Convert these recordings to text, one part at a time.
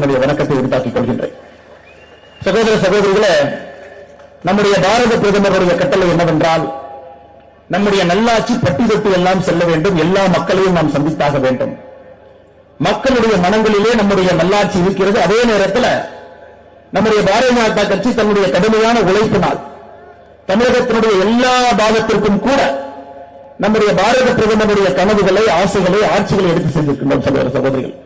நம்முடைய வணக்கத்தை உண்டாக்கிக் கொள்கின்றேன். சகோதர சகோதரிகளே நம்முடைய பாரத பிரதமருடைய கட்டளை என்னவென்றால் நம்முடைய நல்லாட்சி பட்டி தொட்டி எல்லாம் செல்ல வேண்டும் எல்லா மக்களையும் நாம் சந்தித்தாக வேண்டும். மக்களுடைய மனங்களிலே நம்முடைய நல்லாட்சி இருக்கிறது. அதே நேரத்தில் நம்முடைய பாரதிய ஜனதா கட்சி தன்னுடைய கடுமையான உழைப்பினால் தமிழகத்தினுடைய எல்லா பாகத்திற்கும் கூட நம்முடைய பாரத பிரதமருடைய கனவுகளை ஆசைகளை ஆட்சிகளை எடுத்து சென்றிருக்கின்றோம் சகோதர சகோதரிகள்.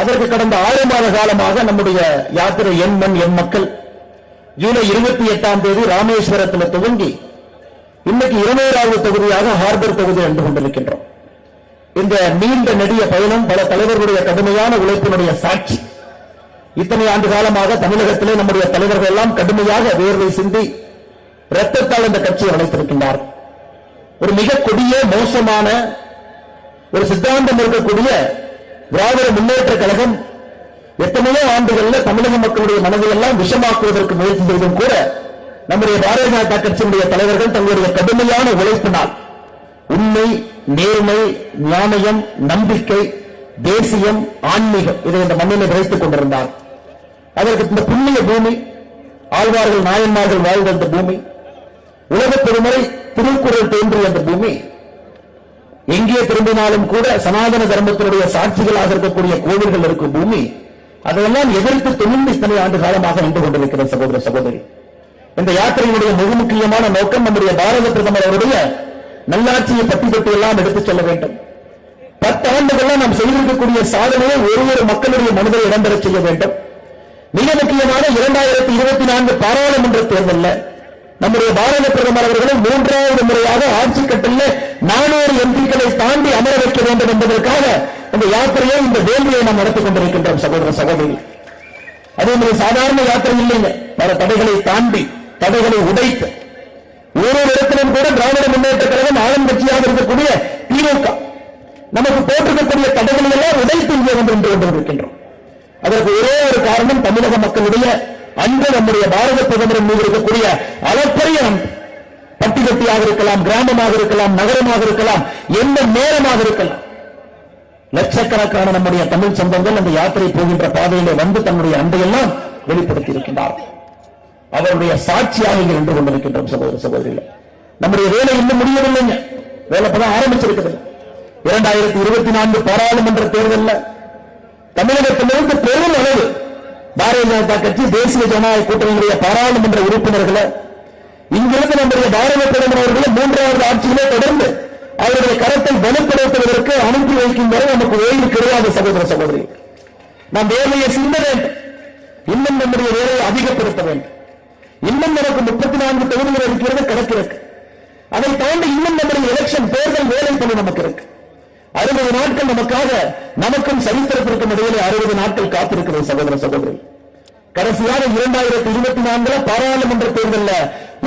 அதற்கு கடந்த ஆறு மாத காலமாக நம்முடைய யாத்திரை என் மண் என் மக்கள். ஜூலை இருபத்தி எட்டாம் தேதி ராமேஸ்வரத்தில் துவங்கி இன்னைக்கு இருநூறாவது தொகுதியாக ஹார்பர் தொகுதி அன்று கொண்டிருக்கின்றோம். இந்த நீண்ட நெடிய பயணம் பல தலைவர்களுடைய கடுமையான உழைப்பினுடைய சாட்சி. இத்தனை ஆண்டு காலமாக தமிழகத்திலே நம்முடைய தலைவர்கள் எல்லாம் கடுமையாக வேர்வை சிந்தி ரத்தத்தால் இந்த கட்சியை வளைத்திருக்கின்றார் ஒரு மிக கொடிய மோசமான ஒரு சித்தாந்தம் இருக்கக்கூடிய திராவிட முன்னேற்ற கழகம் எத்தனையோ ஆண்டுகள்ல தமிழக மக்களுடைய மனதை எல்லாம் விஷமாக்குவதற்கு முயற்சி செய்தும் கூட நம்முடைய பாரதிய ஜனதா கட்சியினுடைய தலைவர்கள் தங்களுடைய கடுமையான உழைப்பினால் உண்மை நேர்மை ஞானயம் நம்பிக்கை தேசியம் ஆன்மீகம் இதை இந்த மண்ணிலே விதைத்துக் கொண்டிருந்தார். அதற்கு இந்த புண்ணிய பூமி ஆழ்வார்கள் நாயன்மார்கள் வாழ்ந்த அந்த பூமி உலக பெருமறை திருக்குறள் தோன்றிய அந்த பூமி எங்கே திரும்பினாலும் கூட சனாதன தர்மத்தினுடைய சாட்சிகளாக இருக்கக்கூடிய கோவில்கள் இருக்கும் பூமி அதையெல்லாம் எதிர்த்து துணிந்து இத்தனை ஆண்டு காலமாக நின்று கொண்டிருக்கிற சகோதர சகோதரி. இந்த யாத்திரையினுடைய மிக முக்கியமான நோக்கம் நம்முடைய பாரத பிரதமர் அவருடைய நல்லாட்சியை பற்றி பற்றி எல்லாம் எடுத்துச் செல்ல வேண்டும். பத்து ஆண்டுகள்ல நாம் செய்திருக்கக்கூடிய சாதனையை ஒரு ஒரு மக்களுடைய மனதில் இடம்பெறச் செய்ய வேண்டும். மிக முக்கியமான இரண்டாயிரத்தி இருபத்தி நான்கு பாராளுமன்ற தேர்தலில் நம்முடைய பாரத பிரதமர் அவர்களை மூன்றாவது முறையாக ஆட்சி கட்டில் நானூறு எம்பிக்களை தாண்டி அமர வைக்க வேண்டும் என்பதற்காக இந்த யாத்திரையை இந்த வேள்வியை நாம் நடத்திக் கொண்டிருக்கின்றோம் சகோதர சகோதரி அதே மாதிரி சாதாரண யாத்திரை இல்லைங்க. பல தடைகளை தாண்டி தடைகளை உடைத்து ஒரு இடத்திலும் கூட திராவிட முன்னேற்ற கழகம் ஆளும் கட்சியாக இருக்கக்கூடிய திமுக நமக்கு போட்டிருக்கக்கூடிய தடைகளை எல்லாம் உடைத்து இங்கே வந்து நின்று கொண்டிருக்கின்றோம். அதற்கு ஒரே ஒரு காரணம் தமிழக மக்களுடைய அன்பு நம்முடைய பாரத பிரதமரின் மீது இருக்கக்கூடிய அளப்பரிய பட்டிகட்டியாக இருக்கலாம் கிராமமாக இருக்கலாம் நகரமாக இருக்கலாம் எந்த நேரமாக இருக்கலாம். லட்சக்கணக்கான நம்முடைய தமிழ் சொந்தங்கள் அந்த யாத்திரை போகின்ற பாதையிலே வந்து தன்னுடைய அன்பையெல்லாம் வெளிப்படுத்தி இருக்கின்றார்கள். அவருடைய சாட்சியாக இங்கே நின்று கொண்டிருக்கின்றோம் சகோதர சகோதரிகள். நம்முடைய வேலை இன்னும் முடியவில்லைங்க. வேலை பதம் ஆரம்பிச்சிருக்கிறது. இரண்டாயிரத்தி இருபத்தி நான்கு பாராளுமன்ற தேர்தலில் தமிழகத்திலிருந்து பெரும் அளவு பாரதிய ஜனதா கட்சி தேசிய ஜனநாயக கூட்டணியுடைய பாராளுமன்ற உறுப்பினர்களை இங்கிருந்து நம்முடைய பாரத பிரதமர் அவர்களை மூன்றாவது ஆட்சியிலே தொடர்ந்து அவருடைய கரத்தை பலப்படுத்துவதற்கு அனுப்பி வைக்கும் வரை நமக்கு ஓய்வு கிடையாது சகோதர சகோதரி. நாம் வேலையை சிந்த வேண்டும். இன்னும் நம்முடைய வேலையை அதிகப்படுத்த வேண்டும். இன்னும் நமக்கு முப்பத்தி நான்கு தொகுதிகள் இருக்கிறது கணக்கிற்கு. அதை தாண்டி இன்னும் நம்முடைய எலெக்ஷன் தேர்தல் வேலை பணி நமக்கு இருக்கு. அறுபது நாட்கள் நமக்காக நமக்கும் சரித்திரத்திற்கும் இடையிலே அறுபது நாட்கள் காத்திருக்கிறது சகோதர சகோதரி. கடைசியாக இரண்டாயிரத்தி இருபத்தி நான்குல பாராளுமன்ற தேர்தலில்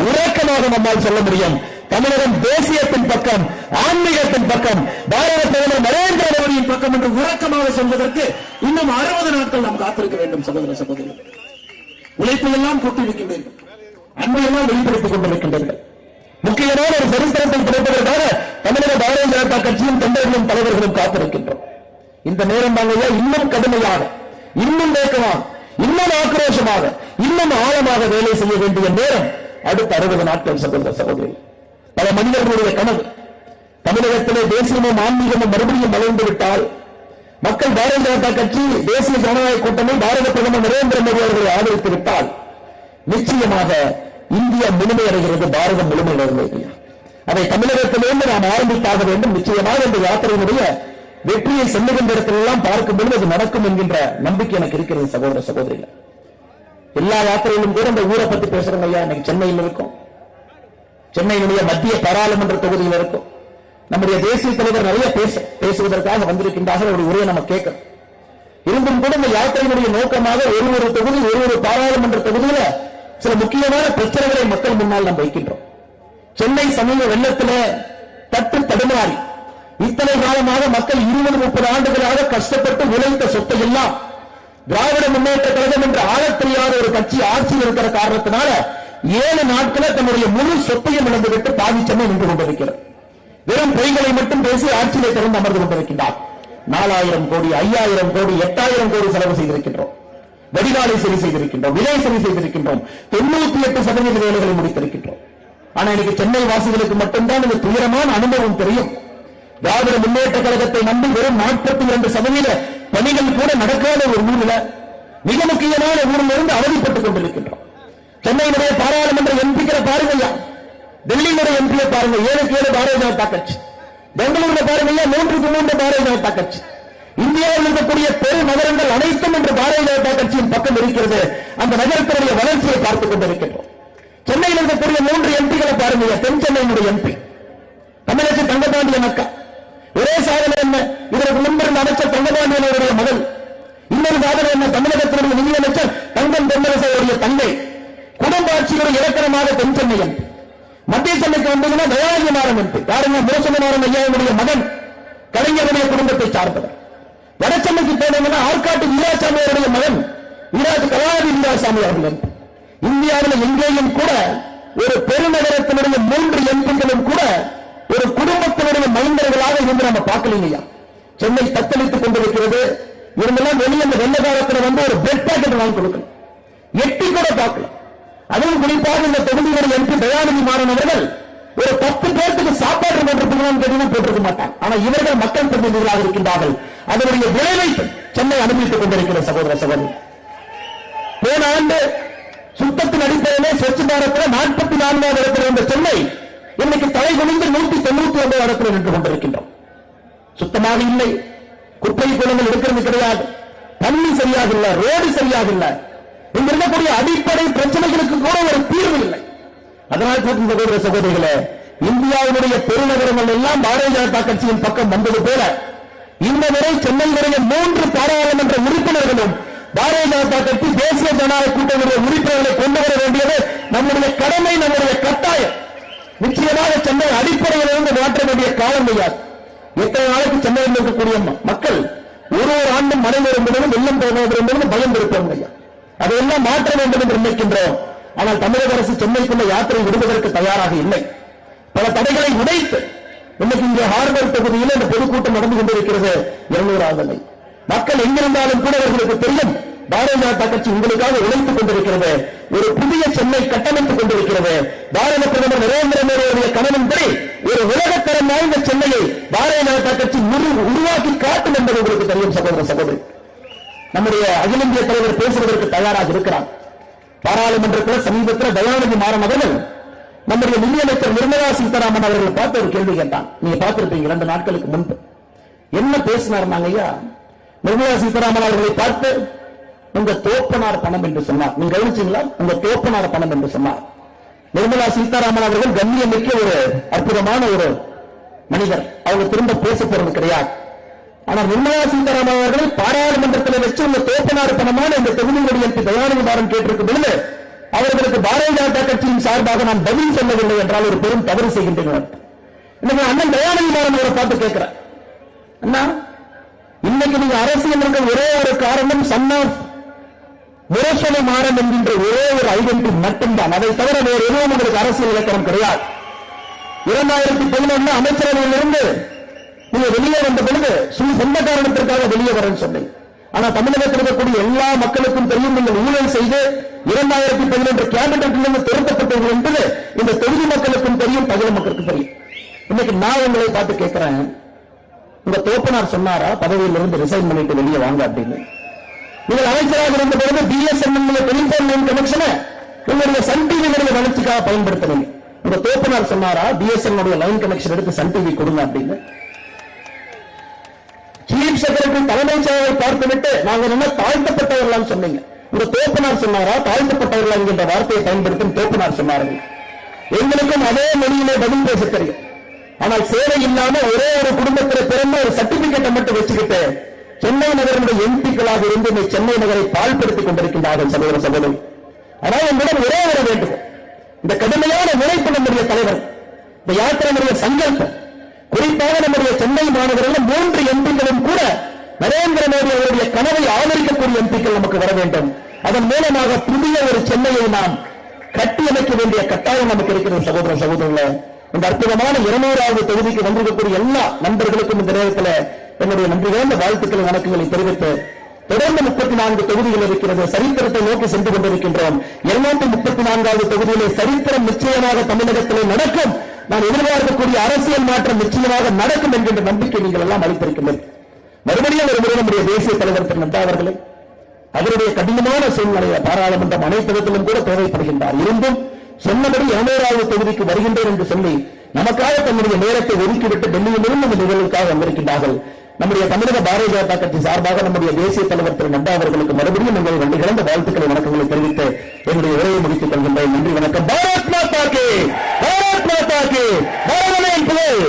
உறக்கமாக நம்மால் சொல்ல முடியும். தமிழகம் தேசியத்தின் பக்கம் ஆன்மீகத்தின் பக்கம் பாரத பிரதமர் நரேந்திர மோடியின் பக்கம் என்று உறக்கமாக சொல்வதற்கு இன்னும் அறுபது நாட்கள் நாம் காத்திருக்க வேண்டும் சகோதர சகோதரி. உழைப்பை எல்லாம் கூட்டியிருக்கின்றீர்கள் அன்பையெல்லாம் வெளிப்படுத்திக் கொண்டிருக்கின்றீர்கள் முக்கியமான ஒரு சரித்திரத்தை கிடைப்பதற்காக தமிழக பாரதிய ஜனதா கட்சியும் காத்திருக்கின்றோம். இந்த நேரம் தாங்க இன்னும் கடுமையாக இன்னும் வேகமாக இன்னும் ஆக்ரோஷமாக இன்னும் ஆழமாக வேலை செய்ய வேண்டிய நேரம் அடுத்த அறுபது நாட்கள் சகோதர சகோதரி. பல மனிதர்களுடைய கனவு. தமிழகத்திலே தேசியமும் ஆன்மீகமும் மறுபடியும் வளர்ந்து விட்டால் மக்கள் பாரதிய ஜனதா கட்சி தேசிய ஜனநாயக கூட்டணி பாரத பிரதமர் நரேந்திர மோடி அவர்களை ஆதரித்து விட்டால் நிச்சயமாக இந்தியா முழுமையடைகிறது பாரதம் முழுமையடைகிறது அதை தமிழகத்திலிருந்து நாம் ஆரம்பித்தாக வேண்டும். நிச்சயமாக இந்த யாத்திரையினுடைய வெற்றியை செல்லுகின்ற இடத்திலெல்லாம் பார்க்கும் பொழுது அது நடக்கும் என்கின்ற நம்பிக்கை எனக்கு இருக்கிறது சகோதர சகோதரிகள். எல்லா யாத்திரையிலும் கூட இந்த ஊரை பத்தி பேசுறோம் ஐயா. இன்னைக்கு சென்னையில் இருக்கும். சென்னையினுடைய மத்திய பாராளுமன்ற தொகுதியில் இருக்கும். நம்முடைய தேசிய தலைவர் நிறைய பேச பேசுவதற்காக வந்திருக்கின்றார்கள். அவருடைய உரையை நம்ம கேட்கணும் இருந்தும் கூட இந்த யாத்திரையினுடைய நோக்கமாக ஒரு ஒரு தொகுதி ஒரு ஒரு பாராளுமன்ற தொகுதியில சில முக்கியமான பிரச்சனைகளை மக்கள் முன்னால் நாம் வைக்கின்றோம். சென்னை சமூக வெள்ளத்தில் தட்டு தடுமாறி இத்தனை காலமாக மக்கள் இருபது முப்பது ஆண்டுகளாக கஷ்டப்பட்டு உழைத்த சொத்தை எல்லாம் திராவிட முன்னேற்ற கழகம் என்ற ஆழத் தெரியாத ஒரு கட்சி ஆட்சியில் இருக்கிற காரணத்தினால ஏழு நாட்கள தன்னுடைய முழு சொத்தையும் இழந்துவிட்டு பாதிச்சமே நின்று கொண்டிருக்கிறது. வெறும் பொய்களை மட்டும் பேசி ஆட்சியிலே திறந்து அமர்ந்து கொண்டிருக்கின்றார். நாலாயிரம் கோடி ஐயாயிரம் கோடி எட்டாயிரம் கோடி செலவு செய்திருக்கின்றோம். வடிகாலை சரி செய்திருக்கின்றோம் விலை சரி செய்திருக்கின்றோம் தொண்ணூத்தி எட்டு சதவீத வேலைகளை முடித்திருக்கின்றோம். ஆனா இன்னைக்கு சென்னை வாசிகளுக்கு மட்டும்தான் இந்த துயரமான அனுபவம் தெரியும். திராவிட முன்னேற்ற கழகத்தை நம்பி வெறும் நாற்பத்தி இரண்டு சதவீத பணிகள் கூட நடக்காத ஒரு ஊரில் மிக முக்கியமான ஊரில் இருந்து அவதிப்பட்டுக் கொண்டிருக்கின்றோம். சென்னையினுடைய பாராளுமன்ற எம்பிக்கிற பாருங்கய்யா டெல்லியினுடைய எம்பியை பாருங்க ஏழுக்கு ஏழு பாரதிய ஜனதா கட்சி பெங்களூர்ல பாருங்கய்யா மூன்றுக்கு மூன்று பாரதிய ஜனதா கட்சி. இந்தியாவில் இருக்கக்கூடிய பெரு நகரங்கள் அனைத்தும் இன்று பாரதிய ஜனதா கட்சியின் பக்கம் இருக்கிறது. அந்த நகரத்தினுடைய வளர்ச்சியை பார்த்துக் கொண்டிருக்கின்றோம். சென்னையில் இருக்கக்கூடிய மூன்று எம்பிகளை பாருங்க தென் சென்னையினுடைய எம்பி தமிழக தங்கபாண்டியன் மக்கள் இதற்கு முன்பிருந்த அமைச்சர் தங்கபாண்டியன் அவருடைய மகள் இன்னொரு சாதனை என்ன தமிழகத்தினுடைய நிதியமைச்சர் தங்கம் தென்னரசருடைய தங்கை குடும்ப ஆட்சியுடைய இலக்கணமாக தென் சென்னையன் மத்திய சென்னைக்கு வந்தீங்கன்னா தயாநிதி மாறன் என்று. யாருங்க முரசொலி ஐயாவுடைய மகன் கலைஞருடைய குடும்பத்தை சார்ந்தவர். வடசென்னைக்கு போனீங்கன்னா ஆற்காட்டு வீராசாமி அவருடைய மகன் வீராஜ் கலாநிதி வீராசாமி அவர்கள் இந்தியாவில் எங்கேயும் கூட ஒரு பெருநகரத்தினுடைய மூன்று எம்பிகளும் கூட ஒரு குடும்பத்தினுடைய மைந்தர்களாக இருந்து நம்ம பார்க்கலைங்கய்யா. சென்னை தத்தளித்துக் கொண்டிருக்கிறது. இவங்கெல்லாம் வெளியே அந்த வெள்ள காலத்துல வந்து ஒரு பெட் பாக்கெட் வாங்கி கொடுக்கணும். எட்டி கூட பார்க்கல அதுவும் குறிப்பாக இந்த தொகுதியுடைய எம்பி தயாநிதி மாறன் அவர்கள் ஒரு பத்து பேருக்கு சாப்பாடு போட்டிருக்கீங்கன்னு கேட்டீங்கன்னா போட்டிருக்க மாட்டாங்க ஆனா இவர்கள் மக்கள் பிரதிநிதிகளாக இருக்கின்றார்கள். அதனுடைய விளைவை சென்னை அனுபவித்துக் கொண்டிருக்கிற சகோதர சகோதரி. போன ஆண்டு சுத்தத்தின் அடிப்படையிலே ஸ்வச் பாரத்தில் நாற்பத்தி நான்காவது இடத்தில் இருந்த சென்னை இன்னைக்கு தலை குனிந்து நூற்றி தொண்ணூத்தி ஒன்பது இடத்தில் நின்று கொண்டிருக்கின்றோம். சுத்தமாக இல்லை. குப்பை குளங்கள் இருக்கிறது கிடையாது. தண்ணி சரியாக இல்லை ரோடு சரியாக இல்லை இங்க இருக்கக்கூடிய அடிப்படை பிரச்சனைகளுக்கு கூட ஒரு தீர்வு இல்லை. அதனால் சகோதர சகோதரிகளே இந்தியாவினுடைய பெருநகரங்கள் எல்லாம் பாரதிய ஜனதா கட்சியின் பக்கம் வந்தது போல இந்த முறை சென்னையுடைய மூன்று பாராளுமன்ற உறுப்பினர்களும் பாரதிய ஜனதா கட்சி தேசிய ஜனநாயக கூட்டணியுடைய உறுப்பினர்களை கொண்டு வர வேண்டியது நம்முடைய கடமை நம்முடைய கட்டாயம். நிச்சயமாக சென்னை அடிப்படையிலிருந்து மாற்ற வேண்டிய காலம் கிடையாது எத்தனை நாளைக்கு சென்னையில் இருக்கக்கூடிய மக்கள் ஒரு ஒரு ஆண்டும் மழை வரும் வெள்ளம் போவது பயம் இருப்பாங்க ஐயா. அதையெல்லாம் மாற்ற வேண்டும் என்று நினைக்கின்றோம். ஆனால் தமிழக அரசு சென்னைக்குள்ள யாத்திரை விடுவதற்கு தயாராக இல்லை. பல தடைகளை உடைத்து இன்னைக்கு இங்கே ஹார்பர் தொகுதியில் இந்த பொதுக்கூட்டம் நடந்து கொண்டிருக்கிறது. இருநூறாவது அலை மக்கள் எங்கிருந்தாலும் கூட அவர்களுக்கு தெரியும். பாரதிய ஜனதா கட்சி உங்களுக்காக உழைத்துக் கொண்டிருக்கிறது. ஒரு புதிய சென்னை கட்டமைத்துக் கொண்டிருக்கிறது. பாரத பிரதமர் நரேந்திர மோடியுடைய கணவன்படி ஒரு உலகத்தரம் வாய்ந்த சென்னையை பாரதிய ஜனதா கட்சி உருவாக்கி காட்டும் என்பது உங்களுக்கு தெரியும் சகோதர சகோதரி. நம்முடைய அகில இந்திய தலைவர் பேசுவதற்கு தயாராக இருக்கிறார். பாராளுமன்றத்தில் சமீபத்தில் தயாநிதி மாறன் அவர்கள் நம்முடைய நிதியமைச்சர் நிர்மலா சீதாராமன் அவர்களை பார்த்து ஒரு கேள்வி கேட்டான். நீங்க பார்த்திருப்பீங்க இரண்டு நாட்களுக்கு முன்பு. என்ன பேசினார் நாங்க ஐயா? நிர்மலா சீதாராமன் அவர்களை பார்த்து உங்க தோப்பனார் பணம் என்று சொன்னார். நீங்க கவனிச்சீங்களா? உங்க தோப்பனார் பணம் என்று சொன்னார். நிர்மலா சீதாராமன் அவர்கள் கண்ணியமிக்க ஒரு அற்புதமான ஒரு மனிதர். அவங்க திரும்ப பேச போறது கிடையாது. ஆனா நிர்மலா சீதாராமன் அவர்கள் பாராளுமன்றத்தில் வச்சு உங்க தோப்பனார் பணமான இந்த தொகுதியுடைய எம்பி தயாநிதி கேட்டிருக்கும் பொழுது அவர்களுக்கு பாரதிய ஜனதா கட்சியின் சார்பாக நான் பதில் சொல்லவில்லை என்றால் ஒரு பெரும் தவறு செய்கின்றனர் இன்னைக்கு அண்ணன் தயாநிதி அவரை பார்த்து கேட்கிறேன் அண்ணா இன்னைக்கு நீங்க அரசியல் இருக்க ஒரே ஒரு காரணம் சன் ஆஃப் முரசொலி மாறன் என்கின்ற ஒரே ஒரு ஐடென்டி மட்டும்தான். அதை தவிர வேறு எதுவும் உங்களுக்கு அரசியல் இலக்கணம் கிடையாது. இரண்டாயிரத்தி பதினொன்னு அமைச்சரவையிலிருந்து நீங்க வெளியே வந்த பொழுது சுய சொந்த காரணத்திற்காக வெளியே வரேன்னு சொன்னீங்க ஆனா தமிழகத்தில் இருக்கக்கூடிய எல்லா மக்களுக்கும் தெரியும் நீங்கள் ஊழல் செய்து இரண்டாயிரத்தி பதினொன்று கேபினட்டிலிருந்து திருத்தப்பட்டவர்கள் என்பது இந்த தொகுதி மக்களுக்கும் தெரியும் பகுதி மக்களுக்கும் தெரியும். இன்னைக்கு நான் உங்களை பார்த்து கேட்கிறேன் உங்க தோப்பனார் சொன்னாரா பதவியிலிருந்து ரிசைன் பண்ணிட்டு வெளியே வாங்க அப்படின்னு? நீங்கள் அமைச்சராக இருந்த பொழுது பிஎஸ்என்எல் டெலிபோன் கனெக்ஷனை உங்களுடைய சன் டிவிகளுடைய வளர்ச்சிக்காக பயன்படுத்தணும் உங்க தோப்பனார் சொன்னாரா B S N L line connection எடுத்து சன் டிவி கொடுங்க அப்படின்னு? சீஃப் செக்ரட்டரி தலைமைச் செயலரை பார்த்துவிட்டு நாங்க என்ன தாழ்த்தப்பட்டவர்களாம் சொன்னீங்க. உங்க தோப்பனார் சொன்னாரா தாழ்த்தப்பட்டவர்களா என்கின்ற வார்த்தையை பயன்படுத்தும் தோப்பனார் சொன்னார்கள். எங்களுக்கும் அதே மொழியிலே பதில் பேச தெரியும். ஆனால் சேவை இல்லாம ஒரே ஒரு குடும்பத்தில் பிறந்த ஒரு சர்டிபிகேட்டை மட்டும் வச்சுக்கிட்டு சென்னை நகரனுடைய எம்பிக்களாக இருந்து இந்த சென்னை நகரை பாழ்படுத்திக் கொண்டிருக்கின்றார்கள் சகோதர சகோதரி ஆனால் என்னிடம் ஒரே ஒரு வேண்டும் இந்த கடுமையான உழைப்பு நம்முடைய தலைவர் இந்த யாத்திரையினுடைய சங்கல்பம். குறிப்பாக நம்முடைய சென்னை மாநகரில் மூன்று எம்பிக்களும் கூட நரேந்திர மோடி அவருடைய கனவை ஆதரிக்கக்கூடிய எம்பிக்கள் நமக்கு வர வேண்டும். அதன் மூலமாக புதிய ஒரு சென்னையை நாம் கட்டியமைக்க வேண்டிய கட்டாயம் நமக்கு இருக்கிறது சகோதர சகோதரர்களே இந்த அற்புதமான இருநூறாவது தொகுதிக்கு வந்திருக்கக்கூடிய எல்லா நண்பர்களுக்கும் இந்த நேரத்தில் என்னுடைய நன்றி வாழ்த்துக்களை வணக்கங்களை தெரிவித்து தொடர்ந்து முப்பத்தி நான்கு தொகுதிகள் இருக்கிறது. சரித்திரத்தை நோக்கி சென்று கொண்டிருக்கின்றோம். இருநூத்தி முப்பத்தி நான்காவது தொகுதியிலே சரித்திரம் நிச்சயமாக தமிழகத்திலே நடக்கும். நான் எதிர்பார்க்கக்கூடிய அரசியல் மாற்றம் நிச்சயமாக நடக்கும் என்கின்ற நம்பிக்கை நீங்கள் எல்லாம் அளித்திருக்கின்றனர். மறுபடியும் ஒரு முறை நம்முடைய தேசிய தலைவர் திரு நட்டா அவர்களை அவருடைய கடினமான சூழ்நிலையை பாராளுமன்றம் அனைத்திடத்திலும் கூட தேவைப்படுகின்றார். இருந்தும் சொன்னபடி இருநூறாவது தொகுதிக்கு வருகின்றேன் என்று சொல்லி நமக்காக தன்னுடைய நேரத்தை ஒதுக்கிவிட்டு டெல்லியிலிருந்து இந்த நிகழ்வுக்காக வந்திருக்கின்றார்கள். நம்முடைய தமிழக பாரதிய ஜனதா கட்சி சார்பாக நம்முடைய தேசிய தலைவர் திரு நட்டா அவர்களுக்கு மறுபடியும் எங்கள் வண்டி கிடந்த வாழ்த்துக்களை வணக்கங்களை தெரிவித்து என்னுடைய உரையை முடித்துக் கொள்கின்றேன். நன்றி வணக்கம். பாரத் மாதா கே! பாரத் மாதா கே! பாரதமே புகழ்!